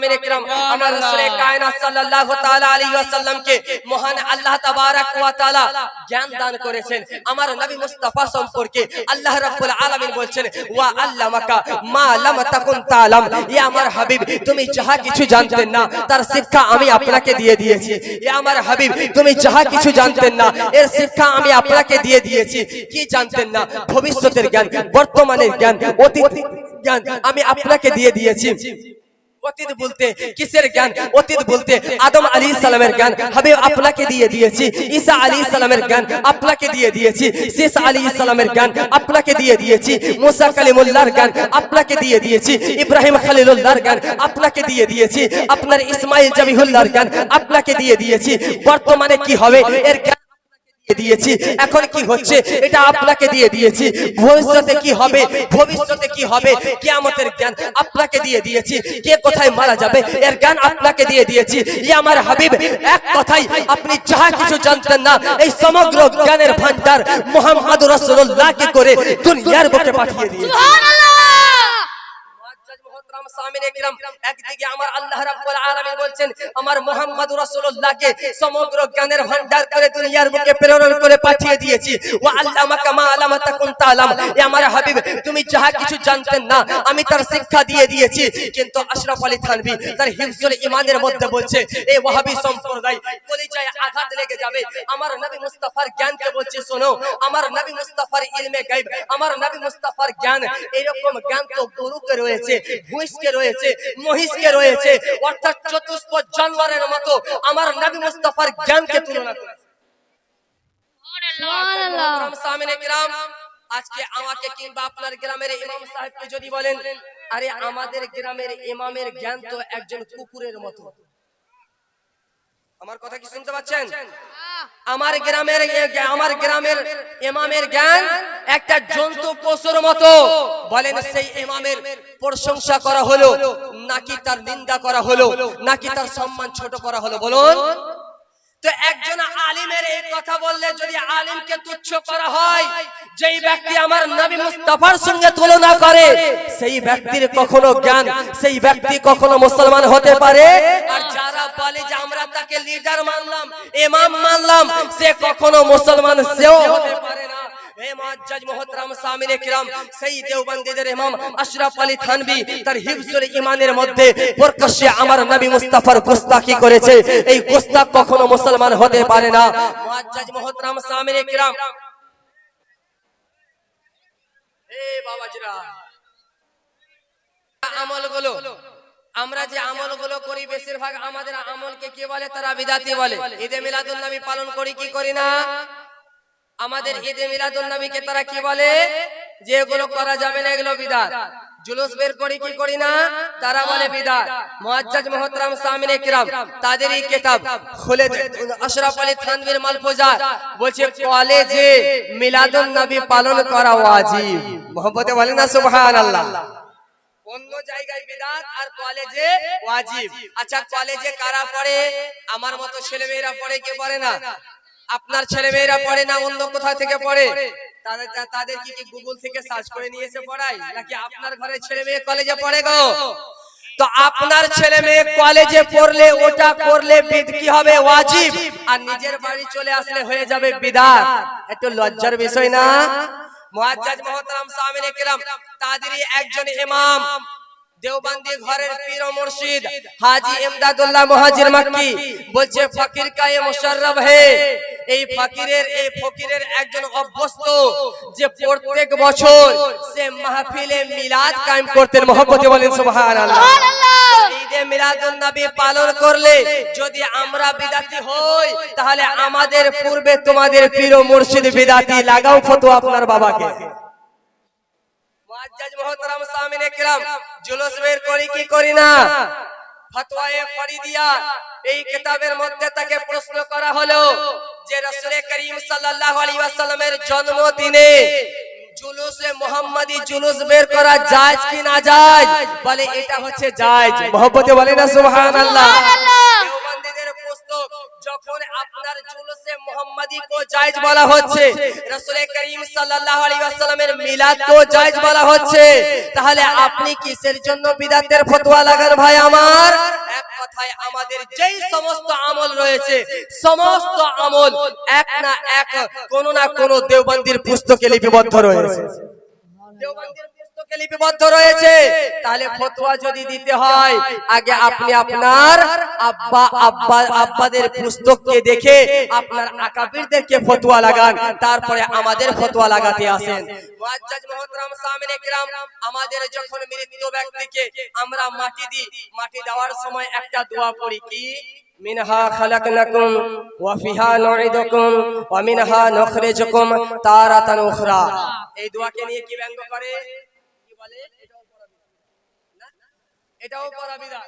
সামিনে কিরাম আমার রাসূলে কায়নাত সাল্লাল্লাহু তাআলা আলাইহি ওয়াসাল্লামকে মহান আল্লাহ তাবারাক ওয়া তাআলা জ্ঞান দান করেছেন। আমার নবী মুস্তাফা সম্পর্কে আল্লাহ রাব্বুল আলামিন বলছেন ওয়া আল্লামাকা মা লাম তাকুন তাআলাম ইয়া আমার হাবিব তুমি যাহা কিছু জানতেন না তার শিক্ষা আমি আপনাকে দিয়ে দিয়েছি। ইয়া আমার হাবিব তুমি যাহা কিছু জানতেন না এর শিক্ষা আমি আপনাকে দিয়ে দিয়েছি। কি জানতেন না? ভবিষ্যতের জ্ঞান বর্তমানের জ্ঞান অতীত জ্ঞান আমি আপনাকে দিয়ে দিয়েছি। অতীত বলতে কিসের জ্ঞান? অতীত বলতে আদম আলী সালামের জ্ঞান। হাবিব আপনাকে দিয়ে দিয়েছি ঈসা আলী সালামের জ্ঞান। আপনাকে দিয়ে দিয়েছি শেষ আলী সালামের জ্ঞান। আপনাকে দিয়ে দিয়েছি মুসা কালিমুল্লাহর জ্ঞান। আপনাকে দিয়ে দিয়েছি ইব্রাহিম খালিলুল্লাহর জ্ঞান। আপনাকে দিয়ে দিয়েছি আপনার ইসমাইল জাবিহুল্লাহর জ্ঞান। আপনাকে দিয়ে দিয়েছি বর্তমানে কি হবে? এর জ্ঞান দিয়েছি। এখন কি হচ্ছে? এটা আপনাকে দিয়ে দিয়েছি। ভবিষ্যতে কি হবে? ভবিষ্যতে কি হবে? কিয়ামতের জ্ঞান আপনাকে দিয়ে দিয়েছি। কে কোথায় মারা যাবে? এর জ্ঞান আপনাকে দিয়ে দিয়েছি। ই আমার হাবিব এক কথাই আপনি যাহা কিছু জানতেন না এই সমগ্র জ্ঞানের ভান্ডার মোহাম্মদ রাসূলুল্লাহকে করে দুনিয়ার বুকে পাঠিয়ে দিয়েছি। মুআজ্জাজ আমি তার শিক্ষা দিয়ে দিয়েছি। কিন্তু আশরাফ আলী থানভী তার হিফজুল ঈমানের মধ্যে বলছে এই ওয়াহাবী সম্প্রদায়, কলিজায় আঘাত লেগে যাবে। আমার নবী মুস্তাফার জ্ঞানকে বলছে, শোনো, আমার নবী মুস্তাফার ইলমে গায়ব, আমার নবী মুস্তাফার জ্ঞান এরকম জ্ঞান তো গরুকে রয়েছে ভুঁইসকে রয়েছে মহিষকে রয়েছে। অর্থাৎ জানোয়ারের মতো আমার নবী মুস্তাফার জ্ঞানকে তুলনা আজকে আমাকে কিংবা আপনার গ্রামের ইমাম সাহেবকে যদি বলেন আরে আমাদের গ্রামের ইমামের জ্ঞান তো একজন কুকুরের মতো। আমার কথা কি শুনতে পাচ্ছেন? আমার গ্রামের আমার গ্রামের ইমামের জ্ঞান একটা জন্তু পশুর মতো। বলেন সেই ইমামের প্রশংসা করা হলো নাকি তার নিন্দা করা হলো নাকি তার সম্মান ছোট করা হলো বলুন। তো একজন আলিমের এই কথা বললে যদি আলিমকে তুচ্ছ করা হয় যেই ব্যক্তি আমার নবী মুস্তাফার সঙ্গে তুলনা করে সেই ব্যক্তির কখনো জ্ঞান সেই ব্যক্তি কখনো মুসলমান হতে পারে আর বলে যে আমরা তাকে লিডার মানলাম মানলাম, সে কখনো মুসলমান, সেও হতে পারে না। আমার নবী মুস্তাফার করেছে? এই গোস্তাক কখনো মুসলমান হতে পারে না। বাবাজিরা, আমলগুলো আমরা যে আমলগুলো করি বেশিরভাগ আমাদের আমলকে কি বলে? তারা বিদাতি বলে। ঈদে মিলাদুল নবী পালন করি কি করি না? আমাদের ঈদে মিলাদুন নবীকে তারা কি বলে? যে এগুলো করা যাবে না এগুলো বিদাত। জুলুস বের করি কি করি না? তারা বলে বিদাত। মুআজ্জাজ মুহতারাম সামিনে কিরাম। তাদেরই কিতাব। খুলে আশরাফ আলী থানভীর মালফুজা বলছে কলেজে মিলাদুন নবী পালন করা ওয়াজিব। মোহব্বতে বলে না সুবহানাল্লাহ। অন্য জায়গায় বিদাত আর কলেজে ওয়াজিব। আচ্ছা কলেজে কারা পড়ে? আমার মতো ছেলেমেয়েরা পড়ে কে পড়ে না? আপনার ছেলেমেয়েরা পড়ে না? অন্য কোথা থেকে পড়ে? তাদের তাদের কি কি গুগল থেকে সার্চ করে নিয়ে এসে পড়ায়? নাকি আপনার ঘরে ছেলে মেয়ে কলেজে পড়ে গো? তো আপনার ছেলে মেয়ে কলেজে পড়লে ওটা করলে বিদ কি হবে? ওয়াজিব। আর নিজের বাড়ি চলে আসলে হয়ে যাবে বিদাত। একটু লজ্জার বিষয় না? বলছে, ফকির হে। এই ফকিরের ফকিরের একজন অভ্যস্ত যে প্রত্যেক বছর সে মাহফিলে মিলাদ কায়েম করতেন। মহব্বতে বলেন মিলাদুন নবী পালন করলে যদি আমরা বিদাতি হই, তাহলে আমাদের পূর্বে তোমাদের পীর মুর্শিদ বিদাতি লাগাও আপনার বাবাকে। মুআজ্জাজ সামিনে কিরাম জুলুস বের করি কি করি না? ফতোয়ায়ে ফরিদিয়া, এই কিতাবের মধ্যে তাকে প্রশ্ন করা হলো যে রাসূল করিম সাল্লাল্লাহু আলাইহি ওয়াসাল্লামের জন্মদিনে জুলুসে মোহাম্মদী জুলুস বের করা জায়েজ কি না জায়েজ? বলে এটা হচ্ছে জায়েজ। মহব্বতে বলে না সুবহানাল্লাহ। যখন আপনার জুলুসে মোহাম্মদী কো জায়েজ বলা হচ্ছে রাসূল করিম সাল্লাল্লাহু আলাইহি ওয়াসাল্লামের মিলাদ কো জায়েজ বলা হচ্ছে, তাহলে আপনি কিসের জন্য বিদাতের ফতোয়া লাগান ভাই আমার? এক কথায় আমাদের যেই সমস্ত আমল রয়েছে, সমস্ত আমল এক না এক কোন না কোন দেওবন্দির পুস্তকে লিপিবদ্ধ রয়েছে। দেওবন্দির লিপিবদ্ধ রয়েছে। তাহলে ফতোয়া যদি দিতে হয়, আগে আপনি আপনার আব্বা আব্বা, আব্বাদের পুস্তককে দেখে আপনার আকাবিরদেরকে ফতোয়া লাগান। তারপরে আমাদের ফতোয়া লাগাতে আসেন। মুআজ্জাজ সামিনে কিরাম আমাদের যখন মৃত্যু ব্যক্তিকে আমরা মাটি দিই, মাটি দেওয়ার সময় একটা দোয়া পড়ি কি? মিনহা খালাকনাকুম ওয়া ফিহা নুইদুকুম ওয়া মিনহা নুখরিজুকুম তারাতান উখরা। এই দোয়াকে নিয়ে কি ব্যঙ্গ করে কি বলে এটাও পড়াবি না এটাও পড়াবি না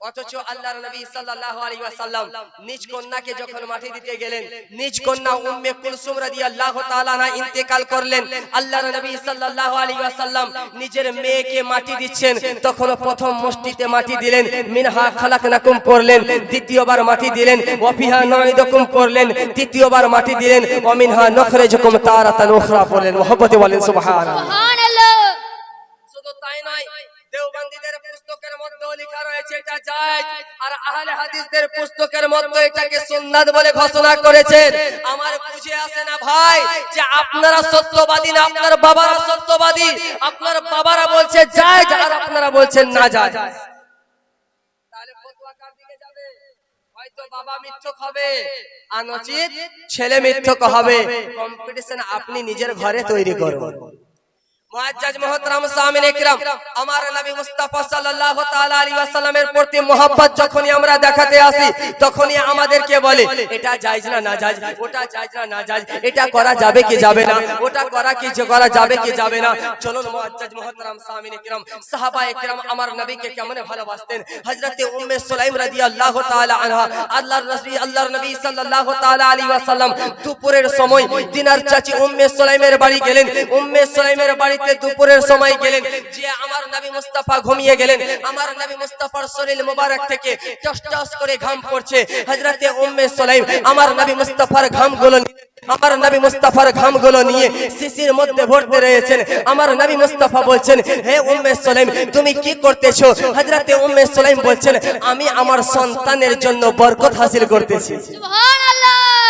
অথচ আল্লাহর নবী সাল্লাল্লাহু আলাইহি ওয়াসাল্লাম নিজ কন্যাকে যখন মাটি দিতে গেলেন নিজ কন্যা উম্মে কুলসুম রাদিয়াল্লাহু তাআলা না ইন্তেকাল করলেন। আল্লাহর নবী সাল্লাল্লাহু আলাইহি ওয়াসাল্লাম নিজের মেয়েকে মাটি দিচ্ছেন। তখন প্রথম মুষ্টিতে মাটি দিলেন। মিনহা খালাকনাকুম পড়লেন দ্বিতীয়বার মাটি দিলেন। ওয়া ফিহা নুইদুকুম পড়লেন তৃতীয়বার মাটি দিলেন। ওয়া মিনহা নুখরিজুকুম তারাতান উখরা পড়লেন। মহব্বতে বলেন সুবহানাল্লাহ। এটা জায়েজ আর আহলে হাদিসদের পুস্তকের মধ্যে এটাকে সুন্নাত বলে ঘোষণা করেছেন। আমার বুঝে আসে না ভাই যে আপনারা সত্যবাদী না আপনার বাবারা সত্যবাদী? আপনার বাবারা বলছে জায়েজ আর আপনারা বলছেন না আর ছেলে মিথ্যক হবে। কম্পিটিশন আপনি নিজের ঘরে তৈরি করুন। মুআজ্জাজ মুহতারাম সামিন দুপুরের সময় দিনার চাচি উম্মে সুলাইমের বাড়ি গেলেন। উম্মে সুলাইমের বাড়িতে দুপুরের সময় গেলেন। যে আমার নবী মুস্তাফা ঘুমিয়ে গেলেন। আমার নবী মুস্তাফার শরীর মোবারক থেকে টস করে ঘাম পড়ছে। হযরতে উম্মে সুলাইম আমার নবী মুস্তাফার ঘামগুলো। আমার নবী মুস্তাফার ঘামগুলো নিয়ে শিশির মধ্যে ভরতে রয়েছেন। আমার নবী মুস্তাফা বলছেন, হে উম্মে সুলাইম, তুমি কি করতেছো? হযরতে উম্মে সুলাইম বলছেন, আমি আমার সন্তানের জন্য বরকত হাসিল করতেছি। সুবহানাল্লাহ!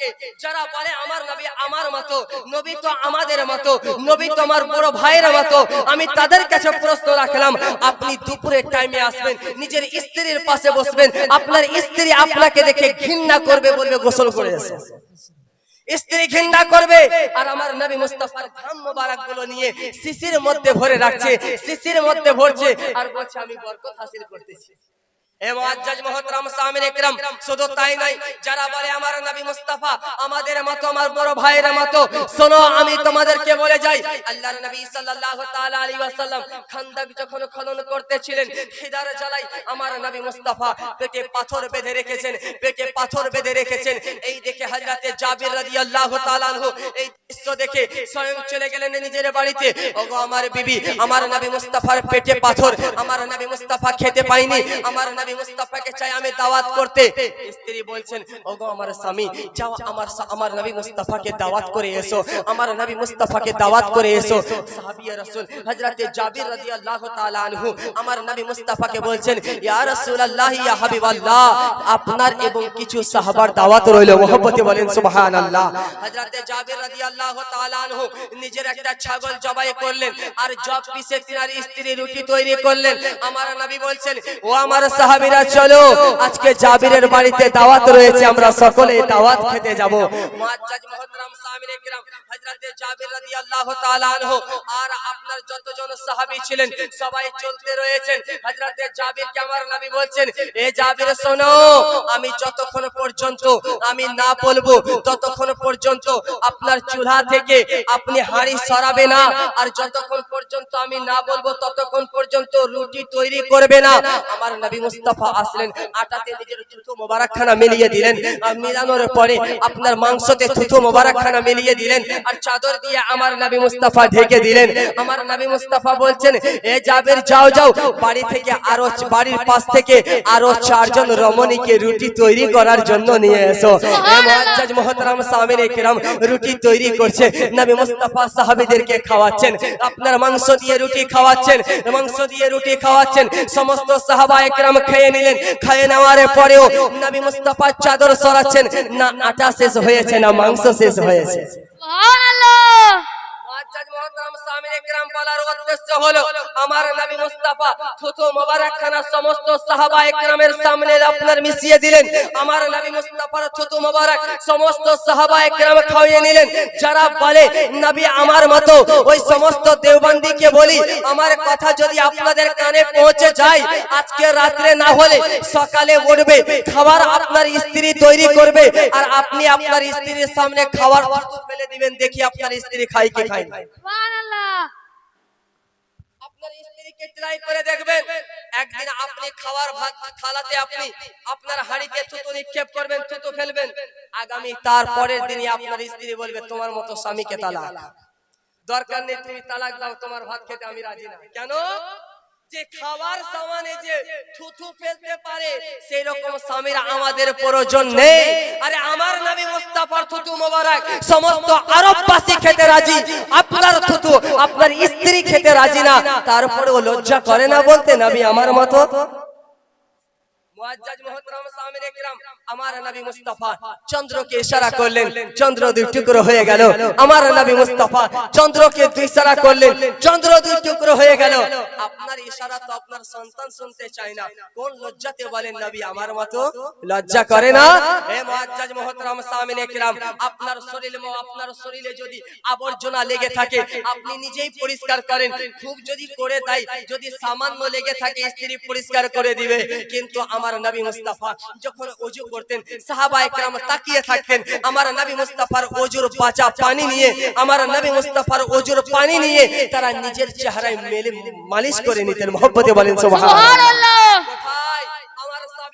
মুস্তাফাকে যারা বলে, আমার নবী আমার মতো, নবী তো আমাদের মতো, নবী তো আমার বড় ভাইয়ের মতো, আমি তাদের কাছে প্রশ্ন রাখলাম, আপনি দুপুরের টাইমে আসবেন, নিজের স্ত্রীর পাশে বসবেন, আপনার স্ত্রী আপনাকে দেখে ঘৃণা করবে বলবে, গোসল করে এসো। স্ত্রী ঘৃণা করবে, আর আমার নবী মুস্তাফার ঘাম মোবারকগুলো নিয়ে শিশির মধ্যে ভরে রাখছে, শিশির মধ্যে ভরছে, আর বলছে, আমি বরকত হাসিল করতেছি। পেটে পাথর বেঁধে রেখেছেন এই দেখে জাবির এই দৃশ্য দেখে স্বয়ং চলে গেলেন নিজের বাড়িতে। ওগো আমার বিবি, আমার নবী মুস্তাফার পেটে পাথর, আমার নবী মুস্তাফা খেতে পাইনি আমার নবী মুস্তাফাকে চাই, আমি দাওয়াত করতে। স্ত্রী বলছেন, ওগো আমার স্বামী, যাও আমার আমার নবী মুস্তাফাকে দাওয়াত করে এসো, আমার নবী মুস্তাফাকে দাওয়াত করে এসো। সাহাবিয়া রাসূল, হযরতে জাবির রাদিয়াল্লাহু তাআলা আনহু, আমার নবী মুস্তাফাকে বলছেন, ইয়া রাসূলুল্লাহ, ইয়া হাবিবাল্লাহ, আপনার এবং কিছু সাহাবার দাওয়াত রইল। মহব্বতে বলেন, সুবহানাল্লাহ। হযরতে জাবির রাদিয়াল্লাহু তাআলা আনহু নিজের একটা ছাগল জবাই করলেন, আর জব পিসে তিনার স্ত্রী রুটি তৈরি করলেন। আমার নবী বলছেন, ও আমার সাহাবীরা চলো। আজকে জাবিরের বাড়িতে দাওয়াত রয়েছে আমরা সকলে দাওয়াত খেতে যাব। হযরতে জাবির রাদিয়াল্লাহু তাআলা আনহু আর আপনার যতজন সাহাবী ছিলেন সবাই চলতে রয়েছেন। হযরতে আমার নবী বলছেন, এ জাবির, শোনো, আমি যতক্ষণ পর্যন্ত আমি না বলব, ততক্ষণ পর্যন্ত আপনার চুলা থেকে আপনি হাঁড়ি সরাবে না। আর যতক্ষণ পর্যন্ত আমি না বলব, ততক্ষণ পর্যন্ত রুটি তৈরি করবে না। আমার নবী মুস্তাফা আসলেন, আটাতে নিজের থুথু মোবারকখানা মিলিয়ে দিলেন। আর মিলানোর পরে আপনার মাংসতে থুথু মোবারকখানা মিলিয়ে দিলেন। আর চাদর দিয়ে আমার নবী মুস্তাফা ঢেকে দিলেন। আমার নবী মুস্তাফা বলছেন এ জাবের যাও যাও। বাড়ি থেকে আরও বাড়ির পাশ থেকে আরও চারজন রমণীকে রুটি তৈরি করার জন্য নিয়ে এসো। এ মুহতারাম সামির একরাম রুটি তৈরি করছে। নবী মুস্তাফা সাহাবীদেরকে খাওয়াচ্ছেন। আপনার মাংস দিয়ে রুটি খাওয়াচ্ছেন। মাংস দিয়ে রুটি খাওয়াচ্ছেন। সমস্ত সাহাবা একরাম খেয়ে নিলেন। খেয়ে নেওয়ার পরেও নবী মুস্তাফা চাদর সরাচ্ছেন। না আটা শেষ হয়েছে না মাংস শেষ হয়েছে। সুবহানাল্লাহ মুআজ্জাজ মুহতারাম বলে আমার কথা যদি আপনাদের কানে পৌঁছে যায়, আজকে রাত্রে না হলে সকালে উঠবে, খাবার আপনার স্ত্রী তৈরি করবে, আর আপনি আপনার স্ত্রীর সামনে খাবার ফেলে দিবেন, দেখি আপনার স্ত্রী খায় কি থুতু ফেলবেন। আগামী তারপরের দিনই আপনার স্ত্রী বলবে, তোমার মতো স্বামীকে তালাক। দরকার নেই তুমি তালাক দাও, তোমার ভাত খেতে আমি রাজি না। কেন? যে খাবার সামানে যে থুথু ফেলতে পারে সেই রকম স্বামীর আমাদের প্রয়োজন নেই। আরে আমার নবী মুস্তাফার থুতু মোবারক সমস্ত আরববাসী খেতে রাজি। আপনার থুতু আপনার স্ত্রী খেতে রাজি না। তারপরেও লজ্জা করে না বলতে নবী আমার মতো? মুআজ্জাজ মুহতারাম সামিনে কিরাম আমার নবী মুস্তাফা চন্দ্রকে ইশারা করলেন চন্দ্র দুই টুকরো হয়ে গেল আমার নবী মুস্তাফা চন্দ্রকে দুই ইশারা করলেন চন্দ্র দুই টুকরো হয়ে গেল। আপনার ইশারা তো আপনার সন্তান শুনতে চায় না। কোন লজ্জাতে বলেন নবী আমার মতো লজ্জা করে না? হে মুআজ্জাজ মুহতারাম সামিনে কিরাম আপনার শরীরে আপনার শরীরে যদি আবর্জনা লেগে থাকে আপনি নিজেই পরিষ্কার করেন। খুব যদি করে দেয় যদি সামান্য লেগে থাকে স্ত্রী পরিষ্কার করে দিবে। কিন্তু আমার নবী মুস্তাফা যখন ওজু করতেন সাহাবা একরাম তাকিয়ে থাকতেন আমার নবী মুস্তাফার ওজুর বাঁচা পানি নিয়ে আমার নবী মুস্তাফার ওজুর পানি নিয়ে তারা নিজের চেহারায় মেলে মালিশ করে নিতেন। মহব্বতে বলেন সুবহানাল্লাহ সুবহানাল্লাহ কোথায় আমার সাহাবী সাহাবিয়া রাসূল এই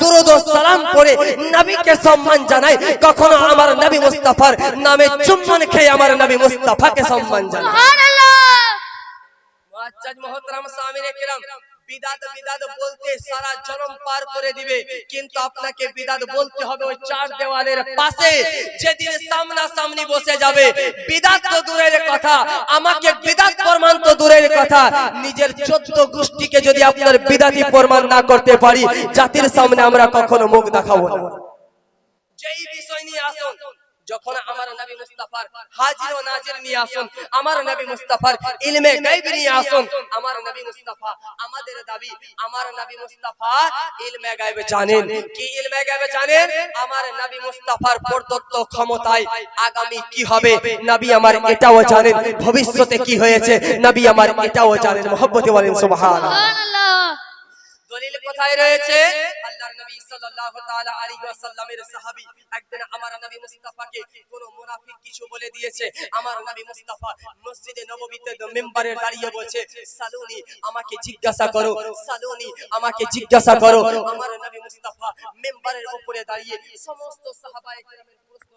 দুরুদ ও সালাম পড়ে নবীকে সম্মান জানাই। কখনো আমার নবী মুস্তাফার নামে চুম্বন খেয়ে আমার নবী মুস্তাফাকে সম্মান জানাই। সুবহানাল্লাহ! মুআজ্জাজ মুহতারাম সামিরে কিরাম বিদাত বিদাত বলতে সারা জনম পার করে দিবে। কিন্তু আপনাকে বিদাত বলতে হবে ওই চার দেওয়ালের পাশে। যেদিন সামনা সামনি বসে যাবে। বিদাত তো দূরের কথা। আমাকে বিদাত প্রমাণ তো দূরের কথা। নিজের চোদ্দ গোষ্ঠীকে যদি আপনার বিদাতি প্রমাণ না করতে পারি, জাতির সামনে আমরা কখনো মুখ দেখাবো না। যেই বিষয় নিয়ে আসুন। যখন আমার নবী মুস্তাফার হাজির ও নাজির নিয়ে আসুন আমার নবী মুস্তাফার ইলমে গায়ব নিয়ে আসুন আমার নবী মুস্তাফা আমাদের দাবি আমার নবী মুস্তাফা ইলমে গায়ব জানেন। কি ইলমে গায়ব জানেন? আমার নবী মুস্তাফার প্রদত্ত ক্ষমতায় আগামী কি হবে? নবী আমার এটাও জানেন ভবিষ্যতে কি হয়েছে? নবী আমার এটাও জানেন মহব্বতে বলেন সুবহানাল্লাহ। সুবহানাল্লাহ। দলিল কোথায় রয়েছে? আল্লাহর নবী সাল্লাল্লাহু তাআলা আলাইহি ওয়াসাল্লামের সাহাবী একদিন আমার নবী মুস্তাফাকে কোন মুনাফিক কিছু বলে দিয়েছে। আমার নবী মুস্তাফা মসজিদে নববীতে মিম্বারে দাঁড়িয়ে বলছে, সালুনি, আমাকে জিজ্ঞাসা করো, সালুনি, আমাকে জিজ্ঞাসা করো। আমার নবী মুস্তাফা মিম্বারের উপরে দাঁড়িয়ে সমস্ত সাহাবায়ে কেরামের দিয়ে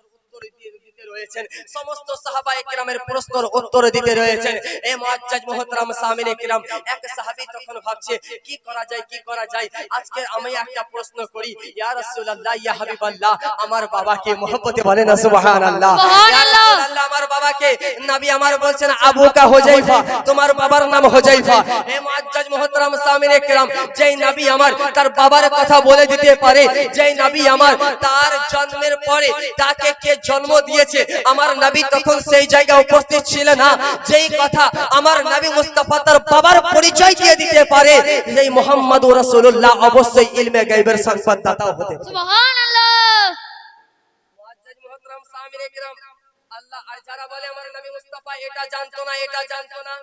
দিতে রয়েছেন। সমস্ত সাহাবায়ে কেরামের প্রশ্নের উত্তর দিতে রয়েছেন। এ মুআজ্জাজ মুহতারাম সামিনে কিরাম এক সাহাবী তখন ভাবছে কি করা যায় কি করা যায়? আজকে আমি একটা প্রশ্ন করি ইয়া রাসূলুল্লাহ ইয়া হাবিবাল্লাহ আমার বাবাকে মহব্বতে বলেন না সুবহানাল্লাহ? সুবহানাল্লাহ। আমার বাবাকে নবী আমার বলছেন আবুকা হুজাইফা তোমার বাবার নাম হুজাইফা। হে মুআজ্জাজ মুহতারাম সামিনে কিরাম যেই নবী আমার তার বাবার কথা বলে দিতে পারে যেই নবী আমার তার জন্মের পরে তাকে কে জন্ম দিয়েছে। আমার নবী তখন সেই জায়গায় উপস্থিত ছিল না। যেই কথা আমার নবী মুস্তাফা তার বাবার পরিচয় দিয়ে দিতে পারে সেই মুহাম্মদুর রাসূলুল্লাহ অবশ্যই ইলমে গায়বের সংবাদদাতা হতে সুবহানাল্লাহ। মুআজ্জাজ মুহতারাম সামিনে কিরাম আল্লাহ আর যারা বলে আমার নবী মুস্তাফা এটা জানতো না এটা জানতো না।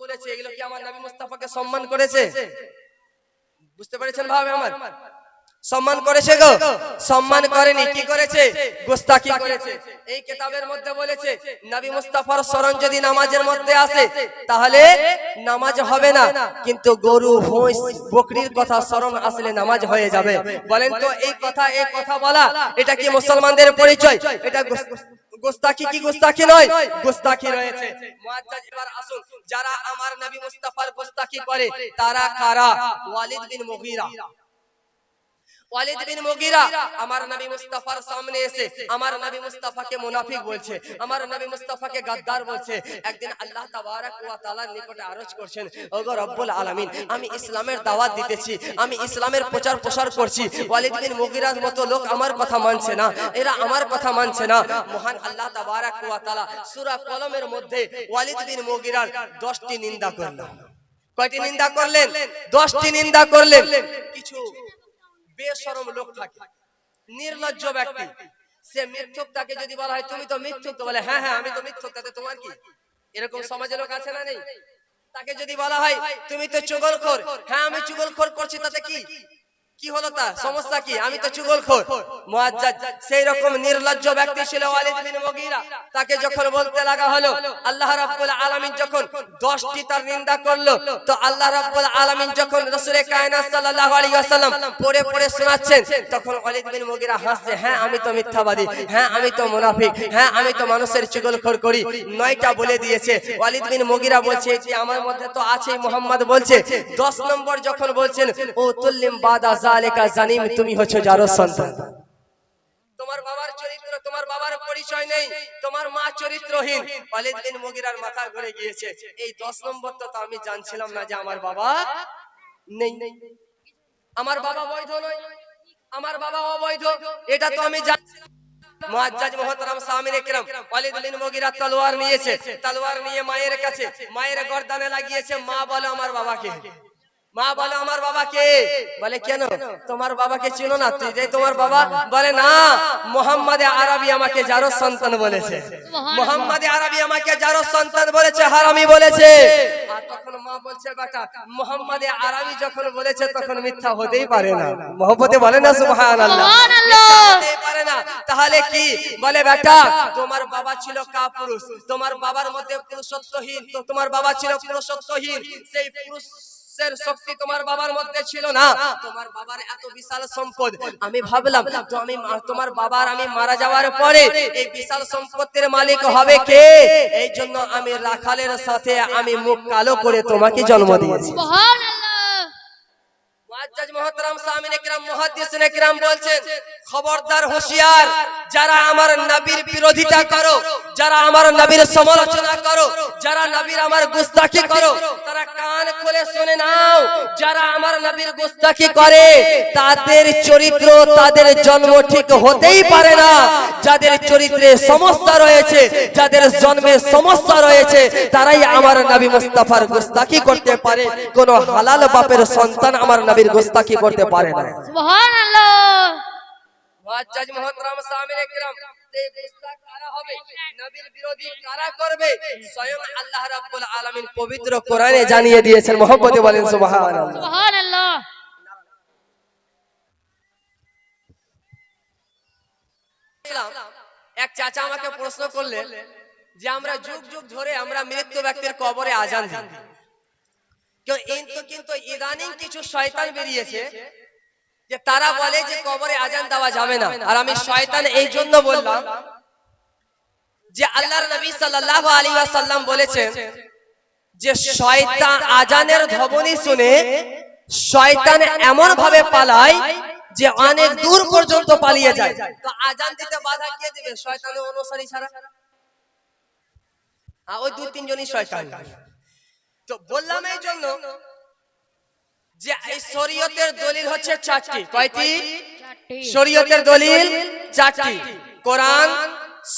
বলেছে এগুলো কি আমার নবী মুস্তাফাকে সম্মান করেছে? বুঝতে পেরেছেন ভাবে আমার? সম্মান করেছে গো। সম্মান করেনি, কি করেছে? গোস্তাকি করেছে। এই কিতাবের মধ্যে বলেছে, নবী মুস্তাফার স্মরণ যদি নামাজের মধ্যে আসে, তাহলে নামাজ হবে না। কিন্তু গরু ভৈঁস বকরির কথা স্মরণ আসলে নামাজ হয়ে যাবে। বলেন তো, এই কথা এই কথা বলা, এটা কি মুসলমানদের পরিচয়? এটা গোস্তাকি কি গোস্তাকি নয়? গোস্তাকি রয়েছে। মুআজ্জাজ এবার আসুন। যারা আমার নবী মুস্তাফার গোস্তাকি করে, তারা কারা? ওয়ালিদ বিন মুগীরা। ওয়ালিদ বিন মুগীরা আমার নবী মুস্তাফার সামনে এসে আমার নবী মুস্তাফাকে মুনাফিক বলছে আমার নবী মুস্তাফাকে গাদ্দার বলছে একদিন আল্লাহ তাবারাক ওয়া তাআলার নিকটে আরজ করছেন ওগো রব্বুল আলামিন আমি ইসলামের দাওয়াত দিতেছি আমি ইসলামের প্রচার প্রসার করছি ওয়ালিদ বিন মুগীরার মতো লোক আমার কথা মানছে না এরা আমার কথা মানছে না। মহান আল্লাহ তাবারাক ওয়া তাআলা সূরা কলমের মধ্যে ওয়ালিদ বিন মুগীরার 10টি নিন্দা করলেন। কয়টি নিন্দা করলেন? 10টি নিন্দা করলেন। কিছু বেশরম লোক থাকে, নির্লজ্জ ব্যক্তি। সে মিথ্যুক তাকে যদি বলা হয়, তুমি তো মিথ্যুক, তো বলে হ্যাঁ হ্যাঁ আমি তো মিথ্যুক, তাতে তোমার কি? এরকম সমাজের লোক আছে না নেই? তাকে যদি বলা হয়, তুমি তো চুগলখোর হ্যাঁ আমি চুগলখোর করছি, তাতে কি? কি হলো তা? সমস্যা কি? আমি তো চুগলখোর। মুআজ্জাজ সেই রকম নির্লজ্জ ব্যক্তি ছিল ওয়ালিদ বিন মুগীরা। তাকে যখন বলতে লাগা হলো আল্লাহ রাব্বুল আলামিন যখন 10টি তার নিন্দা করল তো আল্লাহ রাব্বুল আলামিন যখন রাসূলের কায়নাত সাল্লাল্লাহু আলাইহি ওয়াসাল্লাম পড়ে পড়ে শোনাচ্ছেন তখন ওয়ালিদ বিন মুগীরা হাসছে হ্যাঁ আমি তো মিথ্যাবাদী হ্যাঁ আমি তো মুনাফিক হ্যাঁ আমি তো মানুষের চুগলখোর করি। নয়টা বলে দিয়েছে। ওয়ালিদ বিন মুগীরা বলছে যে আমার মধ্যে তো আছেই মোহাম্মদ বলছে। 10 নম্বর যখন বলছেন ও তুল্লিম বাদা জালিকা জানিম, তুমি হচ্ছে যারো সন্তান। তোমার বাবার চরিত্র, তোমার বাবার পরিচয় নেই, তোমার মা চরিত্রহীন। মাথা ঘুরে গিয়েছে। এই 10 নম্বর তো আমি জানছিলাম না যে আমার বাবা নেই। আমার বাবা বৈধ নয়। আমার বাবা অবৈধ। এটা তো আমি জানছিলাম। তলোয়ার নিয়েছে। তলোয়ার নিয়ে মায়ের কাছে, মায়ের গর্দানে লাগিয়েছে, মা বলে আমার বাবাকে। মা বলে আমার বাবাকে। বলে কেন? তোমার বাবাকে চিনো না তুই? যে তোমার বাবা বলে না মোহাম্মদে আরবি আমাকে যারো সন্তান বলেছে। মোহাম্মদে আরবি আমাকে যারো সন্তান বলেছে হারামি বলেছে। আর তখন মা বলছে বেটা মোহাম্মদে আরবি যখন বলেছে তখন মিথ্যা হতেই পারে না। মোহব্বতে বলে না সুবহানাল্লাহ? সুবহানাল্লাহ। হতেই পারে না। তাহলে কি? বলে বেটা তোমার বাবা ছিল কাপুরুষ। তোমার বাবার মধ্যে পুরুষত্বহীন। তো তোমার বাবা ছিল পুরুষত্বহীন। সেই পুরুষের শক্তি তোমার বাবার মধ্যে ছিল না। তোমার বাবার এত বিশাল সম্পদ। আমি ভাবলাম তো আমি তোমার বাবার আমি মারা যাওয়ার পরে এই বিশাল সম্পত্তির মালিক হবে কে? এই জন্য আমি রাখালের সাথে আমি মুখ কালো করে তোমাকে জন্ম দিয়েছি। সুবহানাল্লাহ। মুআজ্জাজ মুহতারাম সামিনে কিরাম মুহাদ্দিসিনে কিরাম বলছেন খবরদার, হুঁশিয়ার, যারা আমার নবীর বিরোধিতা করো, যারা আমার নবীর সমালোচনা করো, যারা নবীর আমার গুস্তাখি করো, তারা কান খুলে শুনে নাও, যারা আমার নবীর গুস্তাখি করে, তাদের চরিত্র, তাদের জন্ম ঠিক হতেই পারে না। যাদের চরিত্রে সমস্যা রয়েছে, যাদের জন্মে সমস্যা রয়েছে, তারাই আমার নবী মুস্তাফার গুস্তাখি করতে পারে। কোন হালাল বাপের সন্তান আমার নবীর গুস্তাখি করতে পারে না। সুবহানাল্লাহ। মুআজ্জাজ মুহতারাম সামিনে কিরাম এই গুস্তাখ কারা হবে? নবীর বিরোধী কারা করবে? স্বয়ং আল্লাহ রাব্বুল আলামিন পবিত্র কোরআনে জানিয়ে দিয়েছেন মহব্বতে বলেন সুবহানাল্লাহ। সুবহানাল্লাহ। এক চাচা আমাকে প্রশ্ন করলেন যে আমরা যুগ যুগ ধরে আমরা মৃত্যু ব্যক্তির কবরে আজান দিই। কিন্তু ইদানিং কিছু শয়তান বেরিয়েছে। যে তারা বলে যে কবরে আজান দেওয়া যাবে না। আর আমি শয়তান এই জন্য বললাম যে আল্লাহর নবী সাল্লাল্লাহু আলাইহি ওয়াসাল্লাম বলেছেন যে শয়তান আজানের ধ্বনি শুনে শয়তান এমন ভাবে পালায় যে অনেক দূর পর্যন্ত পালিয়ে যায়। তো আজান দিতে বাধা কে দিবে? শয়তানের অনুসারী ছাড়া। ওই দু তিনজনই শয়তান। তো বললাম এই জন্য যে এই শরীয়তের দলিল হচ্ছে চারটি। কয়টি? শরীয়তের দলিল চারটি। কোরআন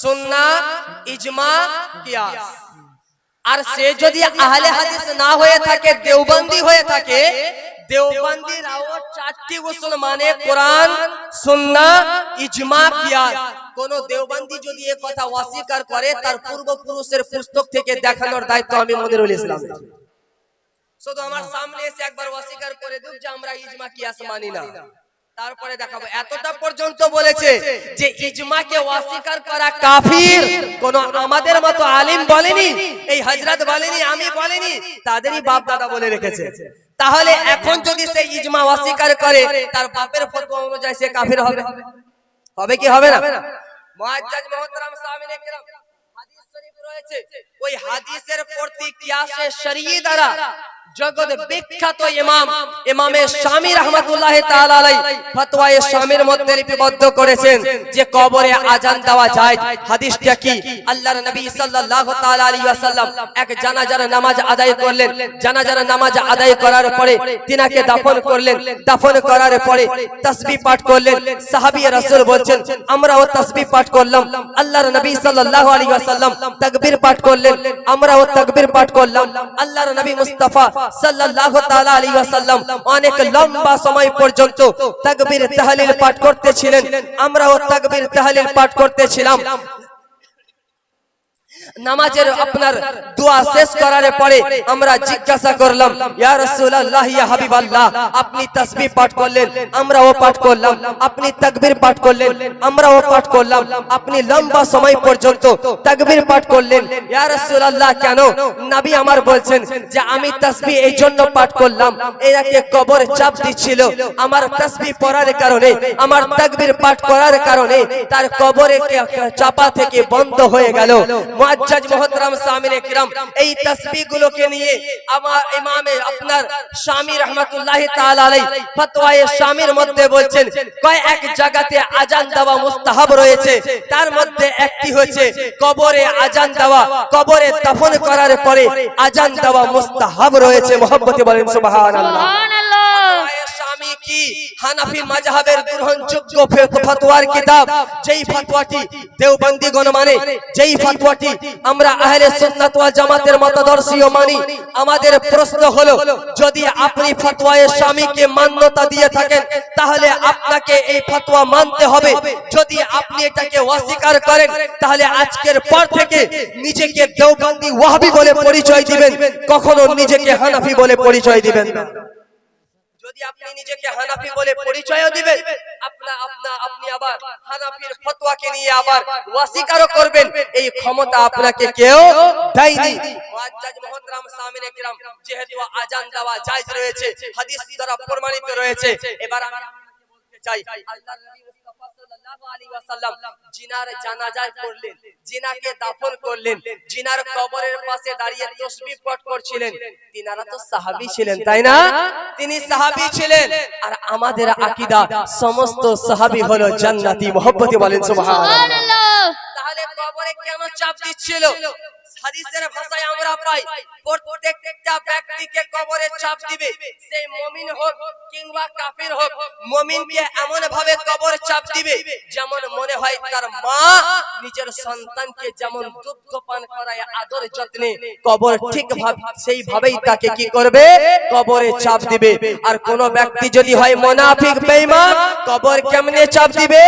সুন্নাহ ইজমা কিয়াস। আর সে যদি আহলে হাদিস না হয়ে থাকে দেওবন্দি হয়ে থাকে দেওবন্দিরাও চারটি উসুল মানে কোরআন সুন্না ইজমা কিয়াস। কোন দেওবন্দি যদি এ কথা অস্বীকার করে তার পূর্বপুরুষের পুস্তক থেকে দেখানোর দায়িত্ব আমি মনিরুল ইসলাম শুধু আমার সামনে এসে একবার অস্বীকার করে যে আমরা ইজমা কিয়াস মানি না। তারপরে দেখাবো। এতটা পর্যন্ত বলেছে যে ইজমাকে অস্বীকার করা কাফির। কোন আমাদের মতো আলিম বলেনি। এই হযরত বলেনি আমি বলেনি। তাদেরই বাপ দাদা বলে রেখেছে। তাহলে এখন যদি সে ইজমা অস্বীকার করে তার বাপের ফতোয়া অনুযায়ী সে কাফির হবে। হবে। কি হবে না? মুআজ্জাজ মুহতারাম সামিনে কিরাম হাদিস শরীফ রয়েছে ওই হাদিসের প্রতি কিয়াসে দ্বারা জগৎ বিখ্যাত ইমাম ইমামে শামী রাহমাতুল্লাহ ফতোয়ায়ে শামীর মধ্যে লিপিবদ্ধ করেছেন যে কবরে আজান দেওয়া যায়। হাদিসটা কি? আল্লাহর নবী সাল্লাল্লাহু তাআলা আলাইহি ওয়াসাল্লাম এক জানাজার নামাজ আদায় করলেন। জানাজার নামাজ আদায় করার পরে তিনাকে দাফন করলেন দাফন করার পরে তাসবিহ পাঠ করলেন। সাহাবী রাসূল বলছেন আমরাও তাসবিহ পাঠ করলাম। আল্লাহর নবী সাল্লাল্লাহু আলাইহি ওয়াসাল্লাম তাকবীর পাঠ করলেন আমরাও তাকবীর পাঠ করলাম আল্লাহর নবী মুস্তাফা সাল্লাল্লাহু তাআলা আলাইহি ওয়াসাল্লাম অনেক লম্বা সময় পর্যন্ত তাকবীর তাহলিল পাঠ করতেছিলেন। আমরাও তাকবীর তাহলিল পাঠ করতেছিলাম। নামাজের আপনার দোয়া শেষ করার পরে আমরা জিজ্ঞাসা করলাম ইয়া রাসূলুল্লাহ ইয়া হাবিবাল্লাহ আপনি তাসবিহ পাঠ করলেন? আমরাও পাঠ করলাম আপনি তাকবীর পাঠ করলেন আমরাও পাঠ করলাম আপনি লম্বা সময় পর্যন্ত তাকবীর পাঠ করলেন। ইয়া রাসূলুল্লাহ কেন? নবী আমার বলছেন যে আমি তাসবিহ এই জন্য পাঠ করলাম এরাকে কবর চাপ দিচ্ছিল। আমার তাসবিহ পড়ার কারণে আমার তাকবীর পাঠ করার কারণে তার কবরে চাপা থেকে বন্ধ হয়ে গেল। মুআজ্জাজ মুহতারাম সামিনে কিরাম এই তাসবিহগুলোকে নিয়ে আমার ইমামে আপনার শামী রাহমাতুল্লাহি তাআলা আলাই ফতোয়ায়ে শামীর মধ্যে বলছেন কয় এক জায়গাতে আজান দেওয়া মুস্তাহাব রয়েছে তার মধ্যে একটি হচ্ছে কবরে আজান দেওয়া কবরে দাফন করার পরে আজান দেওয়া মুস্তাহাব রয়েছে মোহাম্মতে বলেন সুবহানাল্লাহ। সুবহানাল্লাহ। শামী কি হানাফি মাযহাবের গ্রহণযোগ্য ফতোয়ার কিতাব যেই ফতোয়াটি দেওবন্দি গণ মানে যেই ফতোয়াটি আমরা আহলে সুন্নাত ওয়াল জামাতের মতদর্শীও মানি। আমাদের প্রশ্ন হলো যদি আপনি ফতোয়ায়ে শামীকে মান্যতা দিয়ে থাকেন তাহলে আপনাকে এই ফতোয়া মানতে হবে। যদি আপনি এটাকে অস্বীকার করেন তাহলে আজকের পর থেকে নিজেকে দেওবন্দি ওয়াহাবি বলে পরিচয় দিবেন কখনো নিজেকে হানাফি বলে পরিচয় দিবেন না। যদি আপনি নিজেকে হানাফি বলে পরিচয় দিবেন আপনা আপনা আপনি আবার হানাফির ফতোয়াকে নিয়ে আবার ওয়াসিকারও করবেন। এই ক্ষমতা আপনাকে কেউ দেয়নি। মুআজ্জাজ মুহতারাম সামিনে কিরাম যেহেতু আজান দেওয়া জায়েজ রয়েছে হাদিস দ্বারা প্রমাণিত রয়েছে। এবার আমি বলতে চাই আল্লাহর নবী সাল্লাল্লাহু আলাইহি ওয়াসাল্লাম জিনার জানাজা করলেন জিনাকে দাফন করলেন জিনার কবরের পাশে দাঁড়িয়ে তসবিহ পাঠ করছিলেন। তিনারা তো সাহাবী ছিলেন তাই না? তিনি সাহাবী ছিলেন। আর আমাদের আকীদা সমস্ত সাহাবী হলো জান্নাতি মোহব্বতে বলেন সুবহানাল্লাহ। সুবহানাল্লাহ। তাহলে কবরে কেন চাপ দিচ্ছিল? হাদিসের ভাষায় আমরা পাই, প্রত্যেকটা ব্যক্তিকে কবরে চাপ দিবে। সে মুমিন হোক কিংবা কাফির হোক, মুমিনকে এমন ভাবে কবর চাপ দিবে যেমন মনে হয় তার মা নিজের সন্তানকে যেমন পান করায় আদর যত্নে কবর ঠিক সেইভাবেই তাকে কি করবে? কবরে চাপ দিবে। আর কোন ব্যক্তি যদি হয় মুনাফিক কবর কেমনে চাপ দিবে?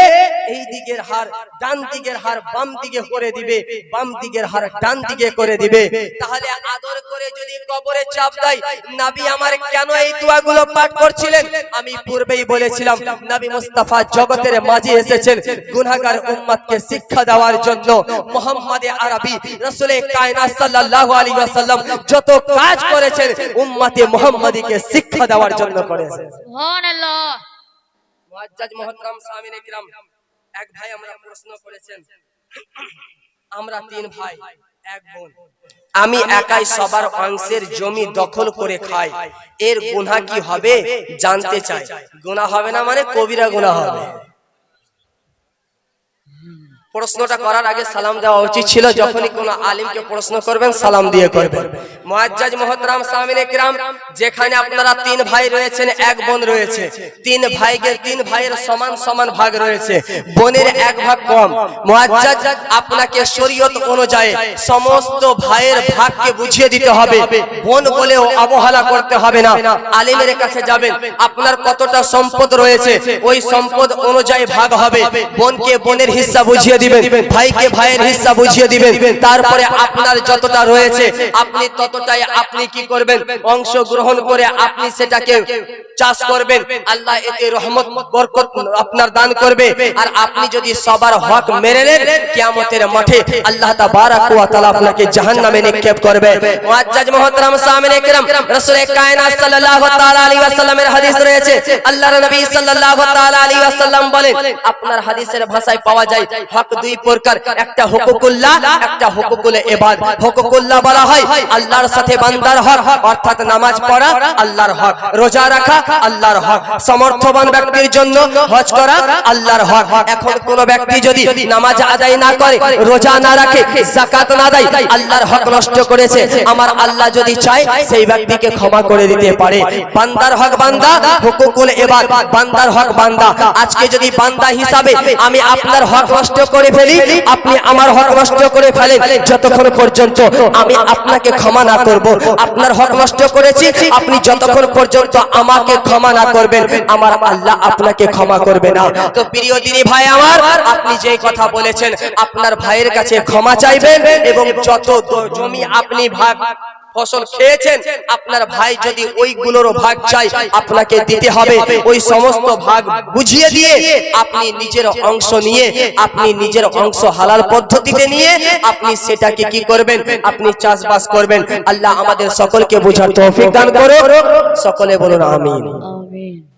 এই দিকের হার ডান দিকের হার বাম দিকে করে দিবে। বাম দিকের হার ডান দিকে করে দিবে। তাহলে আদর করে যদি কবরে চাপ দেয় নবী আমার কেন এই দোয়াগুলো পাঠ করছিলেন? আমি পূর্বেই বলেছিলাম নবী মুস্তাফা জগতের মাঝে এসেছেন গুনাহগার উম্মতকে শিক্ষা দেওয়ার জন্য। মোহাম্মদে আরবি রাসূলে কায়নাত সাল্লাল্লাহু আলাইহি ওয়াসাল্লাম যত কাজ করেছেন উম্মতে মুহাম্মাদিকে শিক্ষা দেওয়ার জন্য করেছেন। সুবহানাল্লাহ। মুআজ্জাজ মুহতারাম সামিনে কিরাম এক ভাই আমরা প্রশ্ন করেছেন আমরা তিন ভাই। আমি একাই সবার অংশের জমি দখল করে খাই। এর গুণা কি হবে জানতে চাই। গুণা হবে না মানে কবিরা গুণা হবে। প্রশ্নটা করার আগে সালাম দেওয়া উচিত ছিল। যখনই কোনো আলিমকে প্রশ্ন করবেন সালাম দিয়ে করবেন। মুআজ্জাজ মহতরাম সামিন একরাম যেখানে আপনারা তিন ভাই রয়েছেন এক বোন রয়েছে। তিন ভাইকে তিন ভাইয়ের সমান সমান ভাগ রয়েছে। বোনের এক ভাগ কম। মুআজ্জাজ আপনাকে শরীয়ত অনুযায়ী সমস্ত ভাইয়ের ভাগকে বুঝিয়ে দিতে হবে। বোন বলেও অবহেলা করতে হবে না। আলিমের কাছে যাবেন। আপনার কতটা সম্পদ রয়েছে ওই সম্পদ অনুযায়ী ভাগ হবে। বোনকে বোনের হিস্সা বুঝিয়ে দিবেন ভাইকে ভাইয়ের হিস্সা বুঝিয়ে দিবেন তারপরে আপনার যতটা রয়েছে আপনি ততটাই আপনি কি করবেন অংশ গ্রহণ করে আপনি সেটাকে চাষ করবেন আল্লাহ এতে রহমত বরকত আপনার দান করবে আর আপনি যদি সবার হক মেরে নেন কিয়ামতের মাঠে আল্লাহ তাবারাক ওয়া তাআলা আপনাকে জাহান্নামে নিক্ষেপ করবে মুআজ্জাজ মুহতারাম সামিনে کرام রাসূল কায়নাত সাল্লাল্লাহু তাআলা আলাইহি ওয়াসাল্লামের হাদিস রয়েছে আল্লাহর নবী সাল্লাল্লাহু তাআলা আলাইহি ওয়াসাল্লাম বলেন আপনার হাদিসের ভাষায় পাওয়া যায় হক দুই প্রকার একটা হুকুকুল্লাহ একটা হুকুকুল ইবাদ হুকুকুল্লাহ বলা হয় আল্লাহর সাথে বান্দার হক অর্থাৎ নামাজ পড়া আল্লাহর হক। রোজা রাখা আল্লাহর হক। সমর্থবান ব্যক্তির জন্য হজ করা আল্লাহর হক। এখন কোন ব্যক্তি যদি নামাজ আদায় না করে রোজা না রাখে যাকাত না দেয় আল্লাহর হক নষ্ট করেছে। আমার আল্লাহ যদি চায় সেই ব্যক্তিকে ক্ষমা করে দিতে পারে। বান্দার হক বান্দা হুকুকুল ইবাদ বান্দার হক বান্দা। আজকে যদি বান্দা হিসাবে আমি আপনার হক নষ্ট করে ফেলি, আপনি আমার হক নষ্ট করে ফেলেন। যতক্ষণ পর্যন্ত আমি আপনাকে ক্ষমা না করব, আপনার হক নষ্ট করেছি, আপনি যতক্ষণ পর্যন্ত আমাকে ক্ষমা না করবেন, আমার আল্লাহ আপনাকে ক্ষমা করবে না। তো প্রিয় দিনী ভাই আমার, আপনি যে কথা বলেছেন, আপনার ভাইয়ের কাছে ক্ষমা চাইবেন এবং যত জমি আপনি ভাগ ফসল খেয়েছেন আপনার ভাই যদি ওইগুলোরও ভাগ চাই আপনাকে দিতে হবে ওই সমস্ত ভাগ বুঝিয়ে দিয়ে আপনি নিজের অংশ নিয়ে আপনি নিজের অংশ হালাল পদ্ধতিতে নিয়ে আপনি সেটাকে কি করবেন? আপনি চাষবাস করবেন। আল্লাহ আমাদের সকলকে বোঝার তৌফিক দান করো সকলে বলুন আমিন। আমিন।